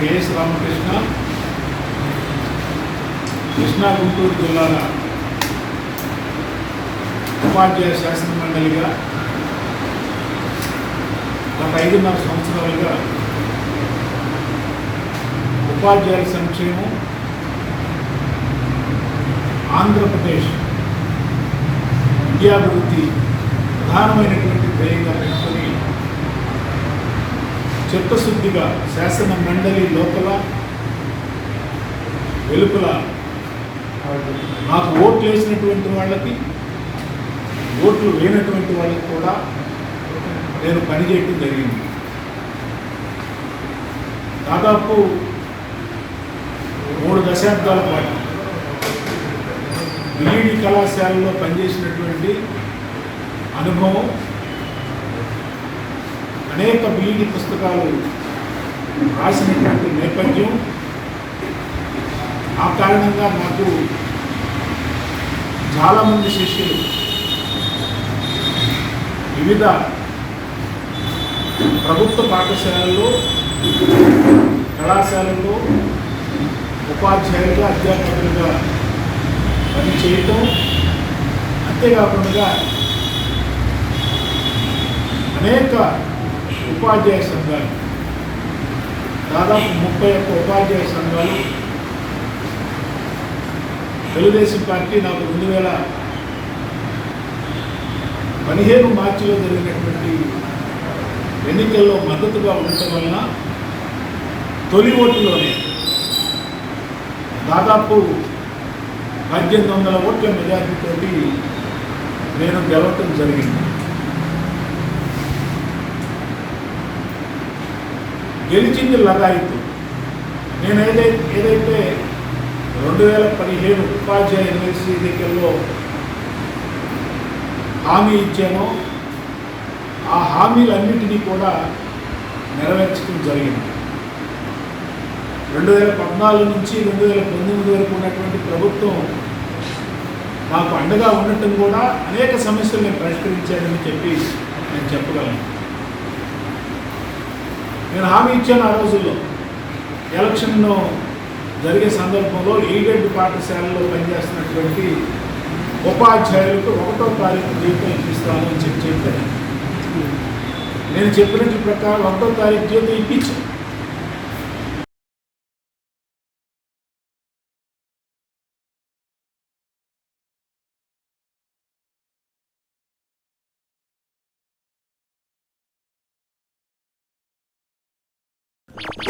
As Ramakrishna Krishna Guntur జిల్లాల ఉపాధ్యాయ శాసన మండలిగా గత ఐదున్నర సంవత్సరాలుగా ఉపాధ్యాయుల సంక్షేమం ఆంధ్రప్రదేశ్ విద్యాభివృద్ధి ప్రధానమైనటువంటి ధ్యేయంగా పెట్టుకొని చిత్తశుద్ధిగా శాసన మండలి లోపల వెలుపల నాకు ఓట్లు వేసినటువంటి వాళ్ళకి ఓట్లు లేనటువంటి వాళ్ళకి కూడా నేను పనిచేయటం జరిగింది. దాదాపు మూడు దశాబ్దాల పాటు బిఈడి కళాశాలలో పనిచేసినటువంటి అనుభవం అనేక బీఈడి పుస్తకాలు రాసినటువంటి నేపథ్యం ఆ కారణంగా నాకు చాలామంది శిష్యులు వివిధ ప్రభుత్వ పాఠశాలల్లో కళాశాలల్లో ఉపాధ్యాయులుగా అధ్యాపకులుగా పనిచేయటం. అంతేకాకుండా అనేక ఉపాధ్యాయ సంఘాలు. దాదాపు ముప్పై ఒక్క ఉపాధ్యాయ సంఘాలు. తెలుగుదేశం పార్టీ నాకు రెండు వేల పదిహేను మార్చిలో జరిగినటువంటి ఎన్నికల్లో మద్దతుగా ఉండటం వలన తొలి ఓటులోనే దాదాపు పద్దెనిమిది వందల ఓట్ల మెజార్టీతోటి నేను గెలవటం జరిగింది. గెలిచింది లగాయత్. నేను ఏదైతే ఏదైతే రెండు వేల పదిహేను ఉపాధ్యాయ ఎమ్మెల్సీ ఎన్నికల్లో హామీ ఇచ్చానో ఆ హామీలన్నింటినీ కూడా నెరవేర్చడం జరిగింది. రెండు వేల పద్నాలుగు నుంచి రెండు వేల పంతొమ్మిది వరకు ఉన్నటువంటి ప్రభుత్వం నాకు అండగా ఉండటం కూడా అనేక సమస్యలు నేను పరిష్కరించానని చెప్పి నేను చెప్పగలను. నేను హామీ ఇచ్చాను ఆ రోజుల్లో. ఎలక్షన్ను జరిగే సందర్భంలో ఎయిడెడ్ పాఠశాలలో పనిచేస్తున్నటువంటి ఉపాధ్యాయులకు ఒకటో తారీఖు జీతం ఇప్పిస్తాను అని చెప్పి చెప్పాను. నేను చెప్పినట్టు ప్రకారం ఒకటో తారీఖు జీతం ఇప్పించాను. you